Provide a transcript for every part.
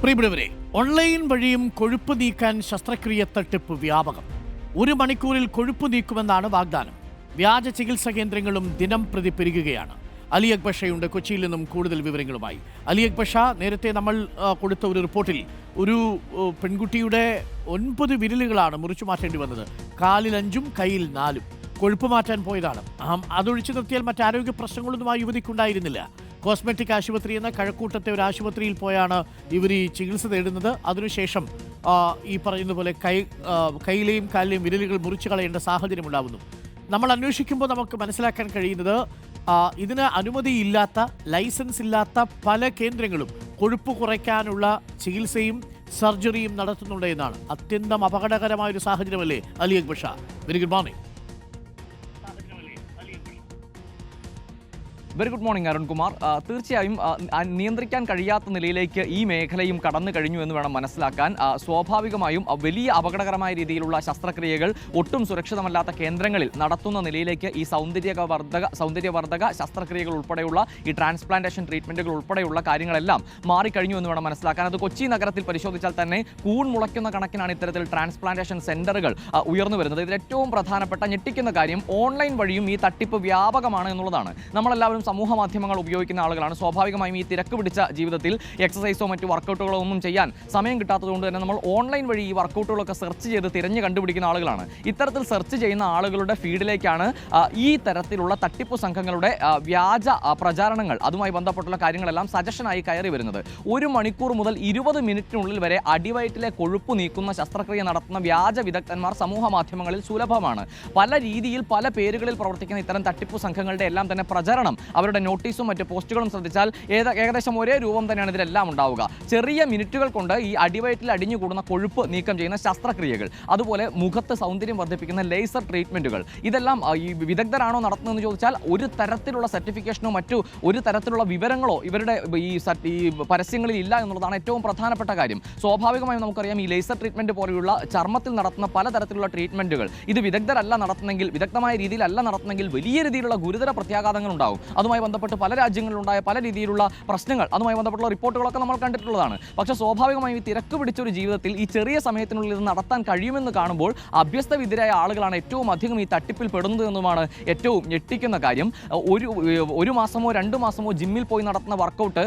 പ്രിയപ്പെട്ടവരെ ഓൺലൈൻ വഴിയും കൊഴുപ്പ് നീക്കാൻ ശസ്ത്രക്രിയ തട്ടിപ്പ് വ്യാപകം. ഒരു മണിക്കൂറിൽ കൊഴുപ്പ് നീക്കുമെന്നാണ് വാഗ്ദാനം. വ്യാജ ചികിത്സാ കേന്ദ്രങ്ങളും ദിനം പ്രതി പെരുകുകയാണ്. അലി അക്ബഷയുണ്ട് കൊച്ചിയിൽ നിന്നും കൂടുതൽ വിവരങ്ങളുമായി. അലി അക്ബഷ നേരത്തെ നമ്മൾ കൊടുത്ത ഒരു റിപ്പോർട്ടിൽ ഒരു പെൺകുട്ടിയുടെ ഒൻപത് വിരലുകളാണ് മുറിച്ചു മാറ്റേണ്ടി വന്നത്. കാലിൽ അഞ്ചും കയ്യിൽ നാലും. കൊഴുപ്പ് മാറ്റാൻ പോയതാണ്. അതൊഴിച്ചു നിർത്തിയാൽ മറ്റാരോഗ്യ പ്രശ്നങ്ങളൊന്നും ആ യുവതിക്കുണ്ടായിരുന്നില്ല. കോസ്മെറ്റിക് ആശുപത്രി എന്ന കഴക്കൂട്ടത്തെ ഒരു ആശുപത്രിയിൽ പോയാണ് ഇവർ ഈ ചികിത്സ തേടുന്നത്. അതിനുശേഷം ഈ പറയുന്ന പോലെ കൈ കയ്യിലെയും കാലിലെയും വിരലുകൾ മുറിച്ചു കളയേണ്ട സാഹചര്യം ഉണ്ടാകുന്നു നമ്മൾ അന്വേഷിക്കുമ്പോൾ നമുക്ക് മനസ്സിലാക്കാൻ കഴിയുന്നത് ഇതിന് അനുമതിയില്ലാത്ത ലൈസൻസ് ഇല്ലാത്ത പല കേന്ദ്രങ്ങളും കൊഴുപ്പ് കുറയ്ക്കാനുള്ള ചികിത്സയും സർജറിയും നടത്തുന്നുണ്ട് എന്നാണ്. അത്യന്തം അപകടകരമായ ഒരു സാഹചര്യമല്ലേ Ali Akbar very good morning very good morning Arunkumar തീർച്ചയായും നിയന്ത്രിക്കാൻ കഴിയാത്ത നിലയിലേക്ക് ഈ മേഖലയും കടന്നു കഴിഞ്ഞു എന്ന് വേണം മനസ്സിലാക്കാൻ. സ്വാഭാവികമായും വലിയ അപകടകരമായ രീതിയിലുള്ള ശസ്ത്രക്രിയകൾ ഒട്ടും സുരക്ഷിതമല്ലാത്ത കേന്ദ്രങ്ങളിൽ നടത്തുന്ന നിലയിലേക്ക് ഈ സൗന്ദര്യവർദ്ധക സൗന്ദര്യവർദ്ധക ശസ്ത്രക്രിയകൾ ഉൾപ്പെടെയുള്ള ഈ ട്രാൻസ്പ്ലാന്റേഷൻ ട്രീറ്റ്മെന്റുകൾ ഉൾപ്പെടെയുള്ള കാര്യങ്ങളെല്ലാം മാറിക്കഴിഞ്ഞു എന്ന് വേണം മനസ്സിലാക്കാൻ. അത് കൊച്ചി നഗരത്തിൽ പരിശോധിച്ചാൽ തന്നെ കൂൺ മുളയ്ക്കുന്ന കണക്കിനാണ് ഇത്തരത്തിൽ ട്രാൻസ്പ്ലാന്റേഷൻ സെന്ററുകൾ ഉയർന്നു വരുന്നത്. ഇതിൽ ഏറ്റവും പ്രധാനപ്പെട്ട ഞെട്ടിക്കുന്ന കാര്യം ഓൺലൈൻ വഴിയും ഈ തട്ടിപ്പ് വ്യാപകമാണ് എന്നുള്ളതാണ്. നമ്മളെല്ലാവരും സമൂഹ മാധ്യമങ്ങൾ ഉപയോഗിക്കുന്ന ആളുകളാണ്. സ്വാഭാവികമായും ഈ തിരക്ക് പിടിച്ച ജീവിതത്തിൽ എക്സസൈസോ മറ്റ് വർക്കൗട്ടുകളോ ഒന്നും ചെയ്യാൻ സമയം കിട്ടാത്തതുകൊണ്ട് തന്നെ നമ്മൾ ഓൺലൈൻ വഴി ഈ വർക്കൗട്ടുകളൊക്കെ സെർച്ച് ചെയ്ത് തിരഞ്ഞ് കണ്ടുപിടിക്കുന്ന ആളുകളാണ്. ഇത്തരത്തിൽ സെർച്ച് ചെയ്യുന്ന ആളുകളുടെ ഫീഡിലേക്കാണ് ഈ തരത്തിലുള്ള തട്ടിപ്പ് സംഘങ്ങളുടെ വ്യാജ പ്രചാരണങ്ങൾ അതുമായി ബന്ധപ്പെട്ടുള്ള കാര്യങ്ങളെല്ലാം സജഷനായി കയറി വരുന്നത്. ഒരു മണിക്കൂർ മുതൽ ഇരുപത് മിനിറ്റിനുള്ളിൽ വരെ അടിവയറ്റിലെ കൊഴുപ്പ് നീക്കുന്ന ശസ്ത്രക്രിയ നടത്തുന്ന വ്യാജ വിദഗ്ധന്മാർ സമൂഹ മാധ്യമങ്ങളിൽ സുലഭമാണ്. പല രീതിയിൽ പല പേരുകളിൽ പ്രവർത്തിക്കുന്ന ഇത്തരം തട്ടിപ്പ് സംഘങ്ങളുടെ എല്ലാം തന്നെ പ്രചരണം അവരുടെ നോട്ടീസും മറ്റ് പോസ്റ്റുകളും ശ്രദ്ധിച്ചാൽ ഏത് ഏകദേശം ഒരേ രൂപം തന്നെയാണ് ഇതിലെല്ലാം ഉണ്ടാവുക. ചെറിയ മിനിറ്റുകൾ കൊണ്ട് ഈ അടിവയറ്റിൽ അടിഞ്ഞുകൂടുന്ന കൊഴുപ്പ് നീക്കം ചെയ്യുന്ന ശസ്ത്രക്രിയകൾ അതുപോലെ മുഖത്ത് സൗന്ദര്യം വർദ്ധിപ്പിക്കുന്ന ലേസർ ട്രീറ്റ്മെന്റുകൾ ഇതെല്ലാം ഈ വിദഗ്ധരാണോ നടത്തുന്നതെന്ന് ചോദിച്ചാൽ ഒരു തരത്തിലുള്ള സർട്ടിഫിക്കേഷനോ മറ്റു ഒരു തരത്തിലുള്ള വിവരങ്ങളോ ഇവരുടെ ഈ ഈ പരസ്യങ്ങളിൽ ഇല്ല എന്നുള്ളതാണ് ഏറ്റവും പ്രധാനപ്പെട്ട കാര്യം. സ്വാഭാവികമായും നമുക്കറിയാം ഈ ലേസർ ട്രീറ്റ്മെന്റ് പോലെയുള്ള ചർമ്മത്തിൽ നടത്തുന്ന പലതരത്തിലുള്ള ട്രീറ്റ്മെന്റുകൾ ഇത് വിദഗ്ധരല്ല നടത്തുന്നെങ്കിൽ വിദഗ്ധമായ രീതിയിലല്ല നടത്തുന്നെങ്കിൽ വലിയ രീതിയിലുള്ള ഗുരുതര പ്രത്യാഘാതങ്ങൾ ഉണ്ടാവും അതുമായി ബന്ധപ്പെട്ട് പല രാജ്യങ്ങളിലുണ്ടായ പല രീതിയിലുള്ള പ്രശ്നങ്ങൾ അതുമായി ബന്ധപ്പെട്ടുള്ള റിപ്പോർട്ടുകളൊക്കെ നമ്മൾ കണ്ടിട്ടുള്ളതാണ്. പക്ഷേ സ്വാഭാവികമായും ഈ തിരക്ക് പിടിച്ച ഒരു ജീവിതത്തിൽ ഈ ചെറിയ സമയത്തിനുള്ളിൽ ഇത് നടത്താൻ കഴിയുമെന്ന് കാണുമ്പോൾ അഭ്യസ്തവിദ്യരായ ആളുകളാണ് ഏറ്റവും അധികം ഈ തട്ടിപ്പിൽ പെടുന്നത് എന്നുമാണ് ഏറ്റവും ഞെട്ടിക്കുന്ന കാര്യം. ഒരു ഒരു മാസമോ രണ്ട് മാസമോ ജിമ്മിൽ പോയി നടത്തുന്ന വർക്കൗട്ട്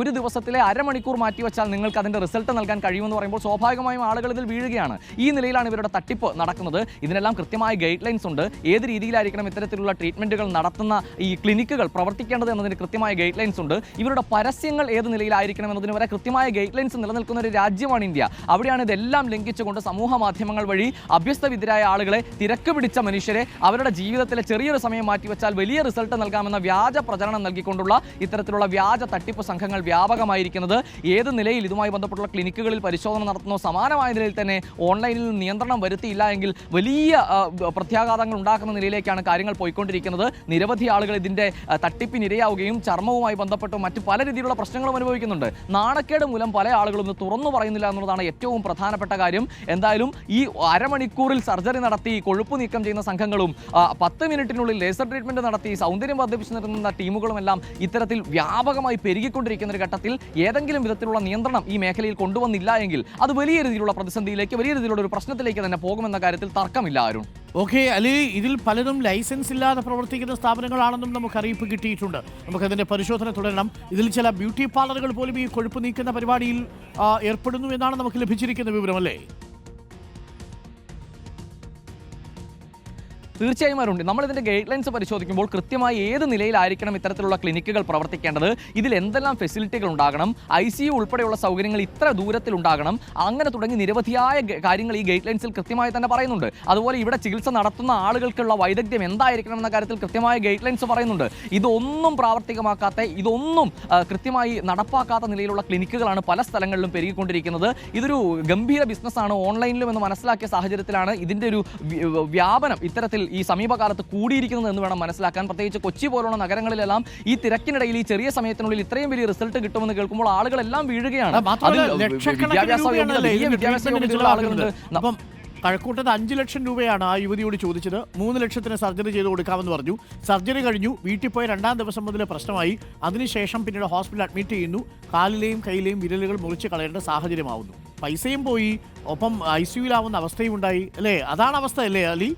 ഒരു ദിവസത്തിലെ അരമണിക്കൂർ മാറ്റി വെച്ചാൽ നിങ്ങൾക്ക് അതിന്റെ റിസൾട്ട് നൽകാൻ കഴിയുമെന്ന് പറയുമ്പോൾ സ്വാഭാവികമായും ആളുകൾ ഇതിൽ വീഴുകയാണ്. ഈ നിലയിലാണ് ഇവരുടെ തട്ടിപ്പ് നടക്കുന്നത്. ഇതിനെല്ലാം കൃത്യമായ ഗൈഡ് ലൈൻസ് ഉണ്ട്. ഏത് രീതിയിലായിരിക്കണം ഇത്തരത്തിലുള്ള ട്രീറ്റ്മെന്റുകൾ നടത്തുന്ന ഈ ക്ലിനിക്കുകൾ പ്രവർത്തിക്കേണ്ടത് എന്നതിന് കൃത്യമായ ഗൈഡ് ലൈൻസ് ഉണ്ട്. ഇവരുടെ പരസ്യങ്ങൾ ഏത് നിലയിലായിരിക്കണം എന്നതിന് വരെ കൃത്യമായ ഗൈഡ് ലൈൻസ് നിലനിൽക്കുന്ന ഒരു രാജ്യമാണ് ഇന്ത്യ. അവിടെയാണ് ഇതെല്ലാം ലംഘിച്ചുകൊണ്ട് സമൂഹ മാധ്യമങ്ങൾ വഴി അഭ്യസ്തവിദ്യരായ ആളുകളെ തിരക്ക് പിടിച്ച മനുഷ്യരെ അവരുടെ ജീവിതത്തിലെ ചെറിയൊരു സമയം മാറ്റിവെച്ചാൽ വലിയ റിസൾട്ട് നൽകാമെന്ന വ്യാജ പ്രചരണം നൽകിക്കൊണ്ടുള്ള ഇത്തരത്തിലുള്ള വ്യാജ തട്ടിപ്പ് സംഘങ്ങൾ വ്യാപകമായിരിക്കുന്നത്. ഏത് നിലയിൽ ഇതുമായി ബന്ധപ്പെട്ടുള്ള ക്ലിനിക്കുകളിൽ പരിശോധന നടത്തുന്നോ സമാനമായ നിലയിൽ തന്നെ ഓൺലൈനിൽ നിയന്ത്രണം വരുത്തിയില്ല എങ്കിൽ വലിയ പ്രത്യാഘാതങ്ങൾ ഉണ്ടാക്കുന്ന നിലയിലേക്കാണ് കാര്യങ്ങൾ പോയിക്കൊണ്ടിരിക്കുന്നത്. നിരവധി ആളുകൾ ഇതിന്റെ ആ, തട്ടിപ്പിനിരയാവുകയും ചർമ്മവുമായി ബന്ധപ്പെട്ട് മറ്റ് പല രീതിയിലുള്ള പ്രശ്നങ്ങളും അനുഭവിക്കുന്നുണ്ട്. നാണക്കേട് മൂലം പല ആളുകളും തുറന്നു പറയുന്നില്ല എന്നുള്ളതാണ് ഏറ്റവും പ്രധാനപ്പെട്ട കാര്യം. എന്തായാലും ഈ അരമണിക്കൂറിൽ സർജറി നടത്തി കൊഴുപ്പ് നീക്കം ചെയ്യുന്ന സംഘങ്ങളും പത്ത് മിനിറ്റിനുള്ളിൽ ലേസർ ട്രീറ്റ്മെന്റ് നടത്തി സൗന്ദര്യം വർദ്ധിപ്പിച്ചു നിർത്തുന്ന ടീമുകളും എല്ലാം ഇത്തരത്തിൽ വ്യാപകമായി പെരുകിക്കൊണ്ടിരിക്കുന്ന ഒരു ഘട്ടത്തിൽ ഏതെങ്കിലും വിധത്തിലുള്ള നിയന്ത്രണം ഈ മേഖലയിൽ കൊണ്ടുവന്നില്ല എങ്കിൽ അത് വലിയ രീതിയിലുള്ള പ്രതിസന്ധിയിലേക്ക് വലിയ രീതിയിലുള്ള ഒരു പ്രശ്നത്തിലേക്ക് തന്നെ പോകുമെന്ന കാര്യത്തിൽ തർക്കമില്ല അരുൺ. ഓക്കെ അലി ഇതിൽ പലതും ലൈസൻസ് ഇല്ലാതെ പ്രവർത്തിക്കുന്ന സ്ഥാപനങ്ങളാണെന്നും നമുക്ക് അറിയിപ്പ് കിട്ടിയിട്ടുണ്ട്. നമുക്കതിന്റെ പരിശോധന തുടരണം. ഇതിൽ ചില ബ്യൂട്ടി പാർലറുകൾ പോലും ഈ കൊഴുപ്പ് നീക്കുന്ന പരിപാടിയിൽ ഏർപ്പെടുന്നു എന്നാണ് നമുക്ക് ലഭിച്ചിരിക്കുന്ന വിവരം അല്ലേ തീർച്ചയായും അവരുണ്ട് നമ്മൾ ഇതിന്റെ ഗൈഡ് ലൈൻസ് പരിശോധിക്കുമ്പോൾ കൃത്യമായി ഏത് നിലയിലായിരിക്കണം ഇത്തരത്തിലുള്ള ക്ലിനിക്കുകൾ പ്രവർത്തിക്കേണ്ടത് ഇതിൽ എന്തെല്ലാം ഫെസിലിറ്റികൾ ഉണ്ടാകണം ഐ സി യു ഉൾപ്പെടെയുള്ള സൗകര്യങ്ങൾ ഇത്ര ദൂരത്തിൽ ഉണ്ടാകണം അങ്ങനെ തുടങ്ങി നിരവധിയായ കാര്യങ്ങൾ ഈ ഗൈഡ് ലൈൻസിൽ കൃത്യമായി തന്നെ പറയുന്നുണ്ട്. അതുപോലെ ഇവിടെ ചികിത്സ നടത്തുന്ന ആളുകൾക്കുള്ള വൈദഗ്ധ്യം എന്തായിരിക്കണം എന്ന കാര്യത്തിൽ കൃത്യമായ ഗൈഡ് ലൈൻസ് പറയുന്നുണ്ട്. ഇതൊന്നും പ്രാവർത്തികമാക്കാത്ത ഇതൊന്നും കൃത്യമായി നടപ്പാക്കാത്ത നിലയിലുള്ള ക്ലിനിക്കുകളാണ് പല സ്ഥലങ്ങളിലും പെരുകിക്കൊണ്ടിരിക്കുന്നത്. ഇതൊരു ഗംഭീര ബിസിനസ്സാണ് ഓൺലൈനിലും എന്ന് മനസ്സിലാക്കിയ സാഹചര്യത്തിലാണ് ഇതിന്റെ ഒരു വ്യാപനം ഇത്തരത്തിൽ ഈ സമീപകാലത്ത് കൂടിയിരിക്കുന്നത് എന്ന് വേണം മനസ്സിലാക്കാൻ. പ്രത്യേകിച്ച് കൊച്ചി പോലുള്ള നഗരങ്ങളിലെല്ലാം ഈ തിരക്കിനിടയിൽ ഈ ചെറിയ സമയത്തിനുള്ളിൽ ഇത്രയും വലിയ റിസൾട്ട് കിട്ടുമെന്ന് കേൾക്കുമ്പോൾ ആളുകളെല്ലാം വീഴുകയാണ്. വിദ്യാഭ്യാസ കഴക്കൂട്ടത്ത് അഞ്ച് ലക്ഷം രൂപയാണ് ആ യുവതിയോട് ചോദിച്ചത്. മൂന്ന് ലക്ഷത്തിന് സർജറി ചെയ്ത് കൊടുക്കാമെന്ന് പറഞ്ഞു. സർജറി കഴിഞ്ഞു. വീട്ടിൽ പോയ രണ്ടാം ദിവസം മുതൽ പ്രശ്നമായി. അതിനുശേഷം പിന്നീട് ഹോസ്പിറ്റലിൽ അഡ്മിറ്റ് ചെയ്യുന്നു. കാലിലെയും കയ്യിലെയും വിരലുകൾ മുറിച്ച് കളയേണ്ട സാഹചര്യമാവുന്നു. പൈസയും പോയി. ഒപ്പം ഐ സിയുലാവുന്ന അവസ്ഥയും ഉണ്ടായി അല്ലേ? അതാണ് അവസ്ഥ അല്ലേ അലി?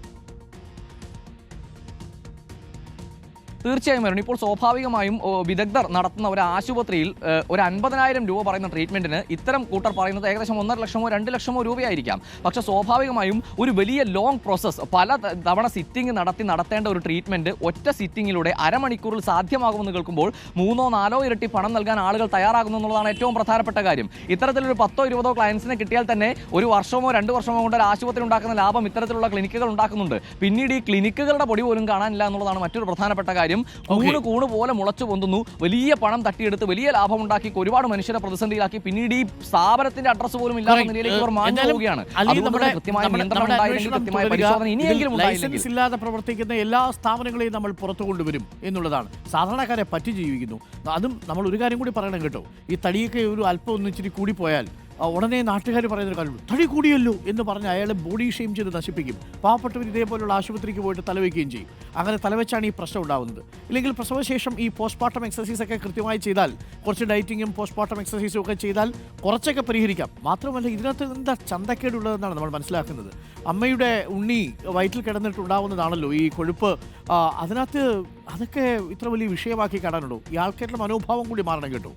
തീർച്ചയായും വരണം ഇപ്പോൾ സ്വാഭാവികമായും വിദഗ്ധർ നടത്തുന്ന ഒരു ആശുപത്രിയിൽ ഒരു അൻപതിനായിരം രൂപ പറയുന്ന ട്രീറ്റ്മെന്റിന് ഇത്തരം കൂട്ടർ പറയുന്നത് ഏകദേശം ഒന്നര ലക്ഷമോ രണ്ട് ലക്ഷമോ രൂപയായിരിക്കാം. പക്ഷേ സ്വാഭാവികമായും ഒരു വലിയ ലോങ് പ്രോസസ്സ് പല തവണ സിറ്റിംഗ് നടത്തി നടത്തേണ്ട ഒരു ട്രീറ്റ്മെന്റ് ഒറ്റ സിറ്റിങ്ങിലൂടെ അരമണിക്കൂറിൽ സാധ്യമാകുമെന്ന് കേൾക്കുമ്പോൾ മൂന്നോ നാലോ ഇരട്ടി പണം നൽകാൻ ആളുകൾ തയ്യാറാകുന്നു എന്നുള്ളതാണ് ഏറ്റവും പ്രധാനപ്പെട്ട കാര്യം. ഇത്തരത്തിലൊരു പത്തോ ഇരുപതോ ക്ലയൻസിനെ കിട്ടിയാൽ തന്നെ ഒരു വർഷമോ രണ്ട് വർഷമോ കൊണ്ട് ഒരു ആശുപത്രി ഉണ്ടാക്കുന്ന ലാഭം ഇത്തരത്തിലുള്ള ക്ലിനിക്കുകൾ ഉണ്ടാക്കുന്നുണ്ട്. പിന്നീട് ഈ ക്ലിനിക്കുകളുടെ പൊടി പോലും കാണാനില്ല എന്നുള്ളതാണ് മറ്റൊരു പ്രധാനപ്പെട്ട കാര്യം. കൂണ് കൂണ് പോലെ മുളച്ചു പൊന്തുന്നു. വലിയ പണം തട്ടിയെടുത്ത് വലിയ ലാഭം ഉണ്ടാക്കി ഒരുപാട് മനുഷ്യരെ പ്രതിസന്ധിയിലാക്കി. പിന്നീട് ഈ സ്ഥാപനത്തിന്റെ അഡ്രസ് പോലും ഇല്ലാത്ത നിലയിലേക്ക് അവർ മാഞ്ഞു പോവുകയാണ്. ലൈസൻസ് ഇല്ലാതെ പ്രവർത്തിക്കുന്ന എല്ലാ സ്ഥാപനങ്ങളെയും നമ്മൾ പുറത്തു കൊണ്ടുവരും എന്നുള്ളതാണ്. സാധാരണക്കാരെ പറ്റി ജീവിക്കുന്നു. അതും നമ്മൾ ഒരു കാര്യം കൂടി പറയണം കേട്ടോ. ഈ തടിയൊക്കെ ഒരു അല്പം ഒന്നിച്ചിരി കൂടി കൂടിപ്പോയാൽ ഉടനെ നാട്ടുകാർ പറയുന്ന ഒരു കാര്യമുണ്ട്. തടി കൂടിയല്ലോ എന്ന് പറഞ്ഞ് അയാളെ ബോഡി ഷെയിം ചെയ്ത് നശിപ്പിക്കും. പാവപ്പെട്ടവർ ഇതേപോലുള്ള ആശുപത്രിക്ക് പോയിട്ട് തലവെക്കുകയും ചെയ്യും. അങ്ങനെ തലവെച്ചാണ് ഈ പ്രശ്നം ഉണ്ടാകുന്നത് ഇല്ലെങ്കിൽ പ്രസവശേഷം ഈ പോസ്റ്റ്മോർട്ടം എക്സസൈസ് ഒക്കെ കൃത്യമായി ചെയ്താൽ കുറച്ച് ഡയറ്റിങ്ങും പോസ്റ്റ്മോർട്ടം എക്സസൈസും ഒക്കെ ചെയ്താൽ കുറച്ചൊക്കെ പരിഹരിക്കാം. മാത്രമല്ല ഇതിനകത്ത് എന്താ ചന്തക്കേടുള്ളതെന്നാണ് നമ്മൾ മനസ്സിലാക്കുന്നത്. അമ്മയുടെ ഉണ്ണി വയറ്റിൽ കിടന്നിട്ടുണ്ടാവുന്നതാണല്ലോ ഈ കൊഴുപ്പ്. അതിനകത്ത് അതൊക്കെ ഇത്ര വലിയ വിഷയമാക്കി കാണാനുള്ളൂ ഈ ആൾക്കാരുടെ മനോഭാവം കൂടി മാറണം കേട്ടോ.